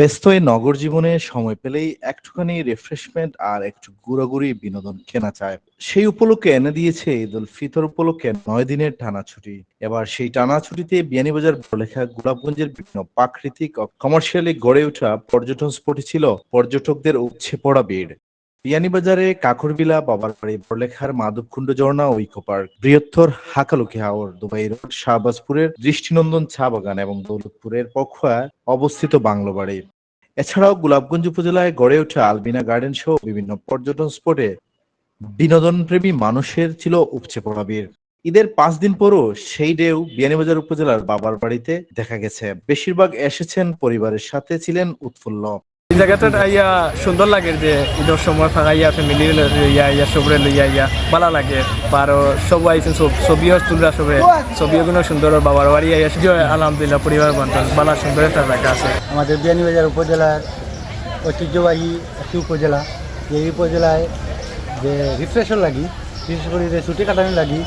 ব্যস্ত এই নগর জীবনে সময় পেলেই একটুখানি রিফ্রেশমেন্ট আর একটু ঘুরাঘুরি বিনোদন কেনা চায়। সেই উপলক্ষে এনে দিয়েছে ঈদ উল ফিতর উপলক্ষে নয় দিনের টানা ছুটি। এবার সেই টানা ছুটিতে বিয়ানীবাজার লেখা গোলাপগঞ্জের বিভিন্ন প্রাকৃতিক ও কমার্শিয়ালি গড়ে ওঠা পর্যটন স্পটে ছিল পর্যটকদের উপছে পড়া ভিড়। বিয়ানীবাজারে কাকরবিলা বাবার বাড়ি বড়লেখার, মাধবকুণ্ড ঝর্ণা ইকো পার্ক, বৃহত্তর হাকালুকি হাওর, দুবাই রোড, শাহবাজপুরের দৃষ্টিনন্দন চা বাগান এবং দৌলতপুরের পখুয়া অবস্থিত বাংলো বাড়ি। এছাড়াও গোলাপগঞ্জ উপজেলায় গড়ে ওঠা আলবিনা গার্ডেন সহ বিভিন্ন পর্যটন স্পটে বিনোদন প্রেমী মানুষের ছিল উপচে পড়া ভিড়। ঈদের পাঁচ দিন পরও সেই ঢেউ বিয়ানীবাজার উপজেলার বাবার বাড়িতে দেখা গেছে। বেশিরভাগ এসেছেন পরিবারের সাথে ছিলেন উৎফুল্ল। জায়গাটা ইয়া সুন্দর লাগে যে ঈদের সময় ফাঁকা ইয়া ফ্যামিলি ইয়া ইয়া সবরে লইয়া ইয়া ভালো লাগে। আর সব আইসেন সব ছবিও তুলরা সবে। ছবিগুলো সুন্দর, বাবার বাড়ি ইয়া জয়, আলহামদুলিল্লাহ, পরিবার বান্ধব ভালো সুন্দর একটা জায়গা আছে। আমাদের বিয়ানীবাজার উপজেলার ঐতিহ্যবাহী একটি উপজেলা। এই উপজেলায় যে রিফ্রেশন লাগি, বিশেষ করে যে ছুটি কাটানো লাগি,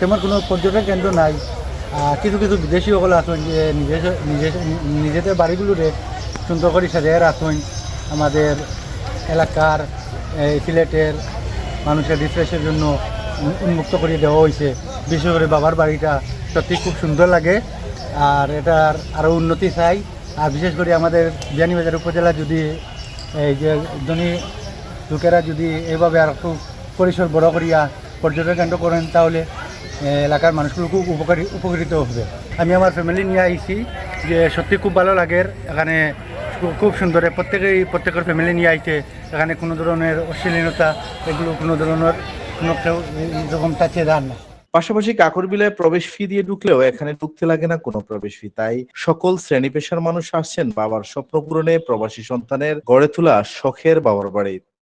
তেমন কোনো পর্যটন কেন্দ্র নাই। কিছু কিছু বিদেশি সকল আছেন যে নিজের নিজে- নিজেদের বাড়িগুলোরে সুন্দর করে সাজিয়ে রাখুন আমাদের এলাকার সিলেটের মানুষের রিফ্রেশের জন্য উন্মুক্ত করে দেওয়া হয়েছে। বিশেষ করে বাবার বাড়িটা সত্যি খুব সুন্দর লাগে। আর এটার আরও উন্নতি চাই। আর বিশেষ করে আমাদের বিয়ানীবাজার উপজেলা যদি, এই যে ধনী লোকেরা যদি এইভাবে আর একটু পরিসর বড় করিয়া পর্যটন কেন্দ্র করেন, তাহলে এলাকার মানুষগুলো খুব উপকারী, উপকৃত হবে। আমি আমার ফ্যামিলি নিয়ে আইছি যে সত্যি খুব ভালো লাগে। এখানে খুব সুন্দর। প্রত্যেকেই, প্রত্যেকের ফ্যামিলি নিয়ে আইছে। এখানে কোনো ধরনের অশ্লীলতা, এগুলো কোনো ধরনের, কোনো কেউ এরকম যান না। পাশাপাশি কাকরবিলায় প্রবেশ ফি দিয়ে ঢুকলেও এখানে ঢুকতে লাগে না কোনো প্রবেশ ফি তাই সকল শ্রেণি পেশার মানুষ আসছেন বাবার স্বপ্ন পূরণে প্রবাসী সন্তানের গড়ে তোলা শখের বাবার বাড়ি